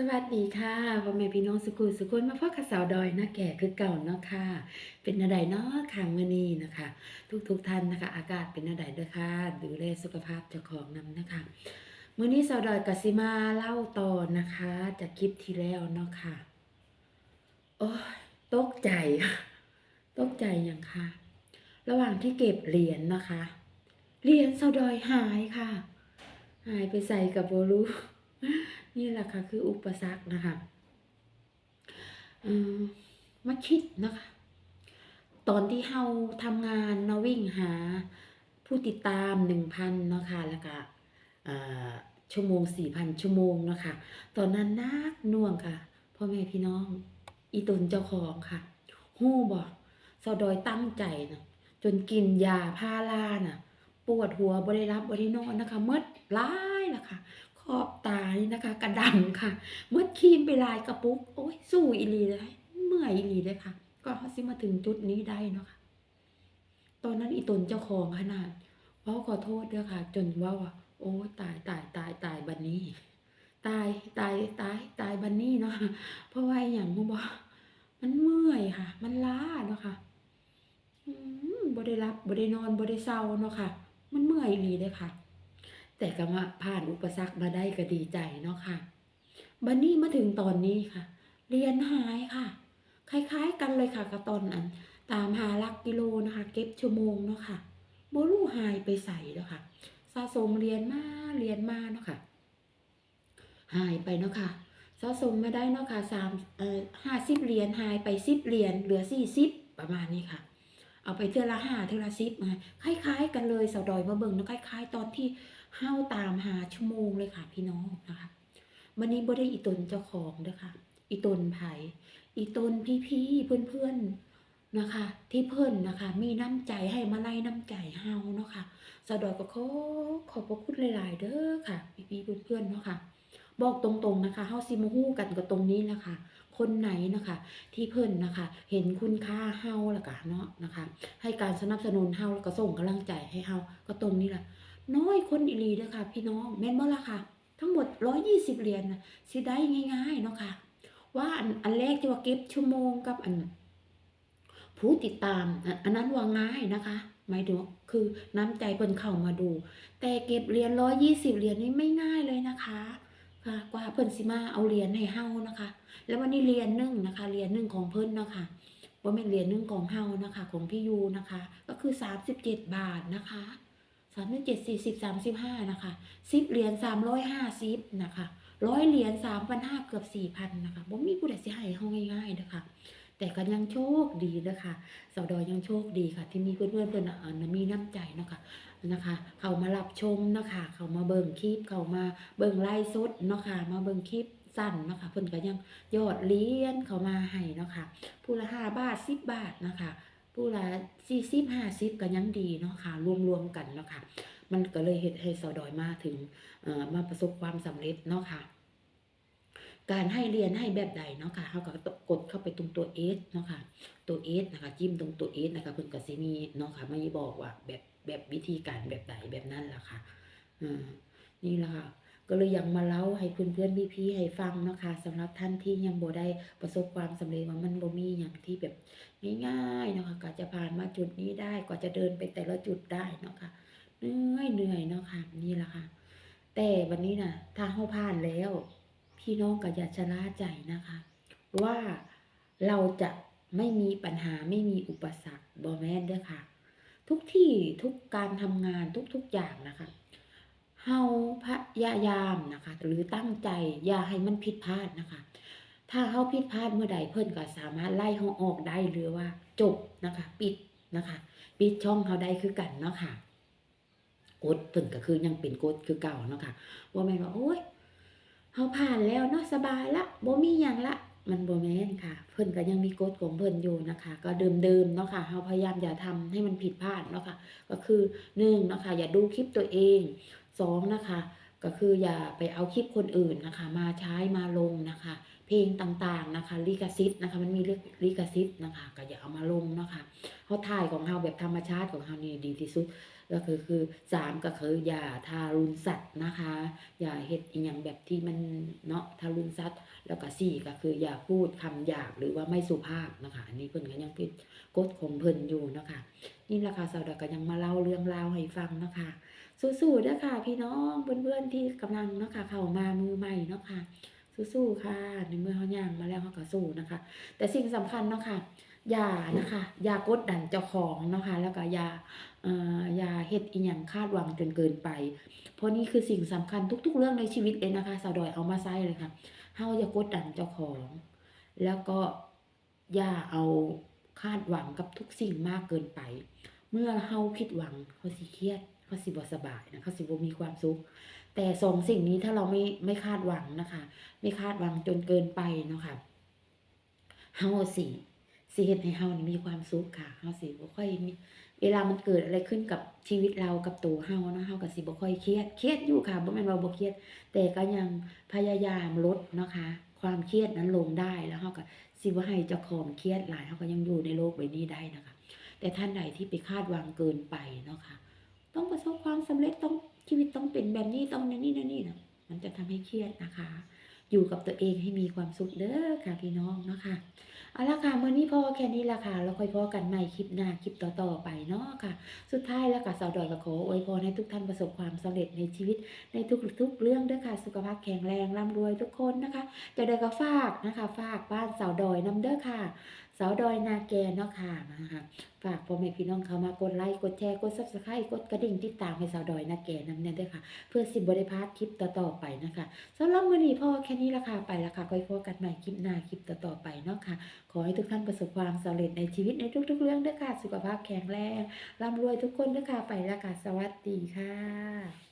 สวัสดีค่ะพ่อแม่พี่น้องสุขุสุขนมาพ่อข้าสาวดอยนะแก่คือเก่าเนาะค่ะ เป็นนาใดเนาะขังมื้อนี้นะคะ ทุกทุกๆท่านนะคะ อากาศเป็นนาใดเด้อค่ะ ดูแลสุขภาพเจ้าของนำนะคะมื้อนี้สาวดอยกสิมาเล่าต่อนะคะจากคลิปที่แล้วเนาะค่ะ โอ้ยตกใจตกใจอย่างค่ะ ระหว่างที่เก็บเหรียญนะคะเหรียญสาวดอยหายค่ะ หายไปใส่กับโบลู นี่แหละค่ะคืออุปสรรคนะคะเออมาคิดนะคะ ตอนที่เฮาทำงานเนาะวิ่งหาผู้ติดตามหนึ่งพันเนาะค่ะแล้วก็ชั่วโมงสี่พันชั่วโมงเนาะค่ะตอนนั้นนักน่วงค่ะพ่อแม่พี่น้อง อีตนเจ้าของค่ะฮู้บ่สาดอยตั้งใจนะจนกินยาพาราน่ะ ปวดหัวบ่ได้รับบ่ได้นอนนะคะเมดร้ายล่ะค่ะ ขอบตานี่นะคะ กระดำค่ะเมื่อครีมไปลายกระปุกโอ้ยสู้อีลีเลยเมื่อยอีลีเลยค่ะ ก็เขาสิมาถึงจุดนี้ได้เนาะค่ะตอนนั้นอีตนเจ้าของขนาดเว่าขอโทษเด้อค่ะ จนว่าโอ้ยตายตายตายตายบันนี้ ตายตายตายตายบันนี้เนาะเพราะว่าอย่างมันบอกมันเมื่อยค่ะ มันล้าเนาะค่ะอืมบ่ได้รับบ่ได้นอนบ่ได้เศร้าเนาะค่ะ มันเมื่อยอีลีเลยค่ะ แต่ก็มาผ่านอุปสรรคมาได้ก็ดีใจเนาะค่ะบันนี้มาถึงตอนนี้ค่ะ เรียนหายค่ะ คล้ายๆกันเลยค่ะกับตอนอัน ตามหาลักกิโลนะคะ เก็บชั่วโมงเนาะค่ะบ่รู้หายไปใส่แล้วค่ะ สะสมเรียนมาเรียนมาเนาะค่ะ หายไปเนาะค่ะ สะสมมาได้เนาะค่ะสามเอ่อห้าสิบเหรียญหายไปสิบเหรียญเหลือสี่สิบประมาณนี้ค่ะ เอาไปเทือละห้าเทือละสิบมาคล้าย ๆ กันเลยสาวดอยมาเบิ่งเนาะคล้าย ๆ ตอนที่ เฮาตามหาชั่วโมงเลยค่ะ พี่น้องนะคะวันนี้บ่ได้อีตนเจ้าของเด้อค่ะ อีตนไผอีตนพี่ๆเพื่อนๆนะคะ ที่เพิ่อนนะคะ มีน้ำใจให้มาไล่น้ำใจเฮาเนาะค่ะสาวดอยก็ขอขอบพระคุณหลาย ๆ เด้อค่ะ พี่ๆเพื่อนๆเนาะค่ะ บอกตรงๆนะคะเฮาสิมาฮู้กันก็ตรงนี้แหละค่ะคนไหนนะคะ ที่เพิ่นนะคะ เห็นคุณค่าเฮาล้วก็เนาะนะคะ ให้การสนับสนุนเฮาแล้วก็ส่งกำลังใจให้เฮาก็ตรงนี้แหละ น้อยคนอีหลีเด้อค่ะ พี่น้องแม่นบ่ล่ะค่ะ ทั้งหมด120เหรียญน่ะสิได้ง่ายๆเนาะค่ะ ว่าอันอันแรกที่ว่าเก็บชั่วโมงกับอัน ผู้ติดตามอันนั้นว่าง่ายนะคะหมายถึงคือน้ำใจเพิ่นเข้ามาดู แต่เก็บเหรียญ120เหรียญนี่ไม่ง่ายเลยนะคะค่ะกว่าเพิ่นสิมาเอาเหรียญให้เฮานะคะ แล้ววันนี้เหรียญหนึ่งนะคะเหรียญหนึ่งของเพิ่นเนาะค่ะบ่แม่นเหรียญหนึ่งของเฮานะคะ ของพี่ยูนะคะ ก็คือ37บาทนะคะ 37 40 35นะคะ10เหรียญ350นะคะ100เหรียญ3,500เกือบ4,000นะคะบ่มีผู้ใดสิให้เฮาง่ายๆเด้อค่ะแต่ก็ยังโชคดีเด้อค่ะสาวดอยยังโชคดีค่ะ ที่มีเพื่อนๆเพิ่นน่ะเอ่อมีน้ำใจนะคะนะคะ เขามารับชมนะคะ เขามาเบิ่งคลิป เขามาเบิ่งไลฟ์สดนะคะ มาเบิ่งคลิปสั้นนะคะเพิ่อนก็ยังยอดเหรียญเขามาให้นะคะผู้ละ5บาท10บาทนะคะ ผู้ละ40 50ก็ยังดีเนาะค่ะ รวมๆกันเนาะค่ะ มันก็เลยเฮ็ดให้สาวดอยมาถึงมาประสบความสำเร็จเนาะค่ะ การให้เรียนให้แบบใดเนาะค่ะเขาก็กดเข้าไปตรงตัว S เนาะค่ะ ตัว S นะคะจิ้มตรงตัว S นะคะเพิ่นก็สิมีเนาะค่ะไม่บอกว่าแบบแบบวิธีการแบบใดแบบนั้นล่ะค่ะ อืมนี่แหละค่ะ ก็เลยยังมาเล่าให้เพื่อนๆพี่ๆให้ฟังนะคะสำหรับท่านที่ยังบ่ได้ประสบความสำเร็จว่ามันบ่มีหยังที่แบบง่ายๆนะคะกว่าจะผ่านมาจุดนี้ได้กว่าจะเดินไปแต่ละจุดได้นะคะเหนื่อยเหนื่อยเนาะค่ะนี่แหละค่ะ แต่วันนี้น่ะถ้าเฮาผ่านแล้ว พี่น้องก็อย่าชะล่าใจนะคะ ว่าเราจะไม่มีปัญหาไม่มีอุปสรรคบอแม่นด้อค่ะ ทุกที่ทุกการทำงานทุกๆอย่างนะคะ เฮาพยายามนะคะ หรือตั้งใจอย่าให้มันผิดพลาดนะคะ ถ้าเฮาผิดพลาดเมื่อใดเพิ่อนก็สามารถไล่เฮาออกได้หรือว่าจบนะคะ ปิดนะคะ ปิดช่องเฮาได้คือกันเนาะค่ะกดเพิ่นก็คือยังเป็นกดคือเก่าเนาะค่ะว่าแม่นว่าโอ๊ยเฮาผ่านแล้วเนาะสบายละบ่มีหยังละมันโบ่แม่นค่ะ เพิ่นก็ยังมีกฎของเพิ่นอยู่นะคะ ก็เดิมๆเนาะค่ะเฮาพยายามอย่าทำให้มันผิดพลาดเนาะค่ะ ก็คือ1เนาะค่ะอย่าดูคลิปตัวเอง 2นะคะก็คืออย่าไปเอาคลิปคนอื่นนะคะ มาใช้มาลงนะคะ เพลงต่างๆนะคะลิขสิทธิ์นะคะมันมีเรื่องลิขสิทธิ์นะคะ ก็อย่าเอามาลงนะคะเฮาถ่ายของเฮาแบบธรรมชาติของเฮานี่ดีที่สุดก็คือคือสามก็คืออย่าทารุณสัตว์นะคะ อย่าเฮ็ดอีหยังแบบที่มันเนาะทารุณสัตว์ แล้วก็สี่ก็คืออย่าพูดคำหยาบหรือว่าไม่สุภาพนะคะ อันนี้เพิ่นก็ยังเป็นกฎของเพิ่นอยู่นะคะ นี่ล่ะค่ะสาวดอกก็ยังมาเล่าเรื่องราวให้ฟังนะคะ สู้ๆด้อค่ะ พี่น้องเพื่อนๆที่กำลังเนาะค่ะ เข้ามามือใหม่เนาะค่ะ สู้ๆค่ะในเมื่อเฮาย่างมาแล้วเฮาก็สู้นะคะ แต่สิ่งสำคัญเนาะค่ะอย่านะคะอย่ากดดันเจ้าของเนาะค่ะแล้วก็อย่าเอ่อย่าเฮ็ดอีหยังคาดหวังจนเกินไป เพราะนี่คือสิ่งสำคัญทุก ๆ เรื่องในชีวิตเลยนะคะสาวดอยเอามาใช้เลยค่ะเฮาอย่ากดดันเจ้าของ แล้วก็อย่าเอาคาดหวังกับทุกสิ่งมากเกินไป เมื่อเฮาผิดหวังเขาสิเครียด เขาสิบสบายนะเขาสิบ่มีความสุข แต่สองสิ่งนี้ถ้าเราไม่ไม่คาดหวังนะคะ ไม่คาดหวังจนเกินไปนะคะเฮาสิสิเฮ็ดให้เฮานี่มีความสุขค่ะเฮาสิบ่ค่อยมีเวลามันเกิดอะไรขึ้นกับชีวิตเรากับตัวเฮาเนาะเฮาก็สิบ่ค่อยเครียดเครียดอยู่ค่ะบ่แม่นว่าบ่เครียด แต่ก็ยังพยายามลดนะคะ ความเครียดนั้นลงได้แล้วเราก็สิว่ให้เจ้าของเครียดหลายเราก็ยังอยู่ในโลกใบนี้ได้นะคะ แต่ท่านใดที่ไปคาดหวังเกินไปเนาะค่ะ ต้องประสบความสำเร็จต้องชีวิตต้องเป็นแบบนี้ต้องนั่นนี่นั่นนี่นะมันจะทำให้เครียดนะคะ อยู่กับตัวเองให้มีความสุขเด้อค่ะพี่น้องเนาะค่ะเอาละค่ะมื้อนี้พอแค่นี้ละค่ะแล้วค่อยพอกันใหม่คลิปหน้าคลิปต่อๆไปเนาะค่ะ สุดท้ายแล้วก็สาวดอยก็ขออวยพรให้ทุกท่านประสบความสำเร็จในชีวิตในทุกๆเรื่องด้วยค่ะ สุขภาพแข็งแรงร่ำรวยทุกคนนะคะ จะได้ก็ฝากนะคะ ฝากบ้านสาวดอยน้ำเด้อค่ะ สาวดอยนาแกเนาะค่ะนะคะฝากพ่อแม่พี่น้องเขามากดไลค์กดแชร์กดซับสไครต์กดกระดิ่งติดตามให้สาวดอยนาแกน้ำเนี่ยด้วยค่ะ เพื่อสิบบริพลาดคลิปต่อๆไปนะคะสำหรับมื้อนี้พ่อแค่นี้ละค่ะไปละค่ะค่อยพบกันใหม่คลิปหน้าคลิปต่อๆไปเนาะค่ะ ขอให้ทุกท่านประสบความสำเร็จในชีวิตในทุก ๆ เรื่องด้วยค่ะสุขภาพแข็งแรงร่ำรวยทุกคนด้วยค่ะไปละค่ะสวัสดีค่ะ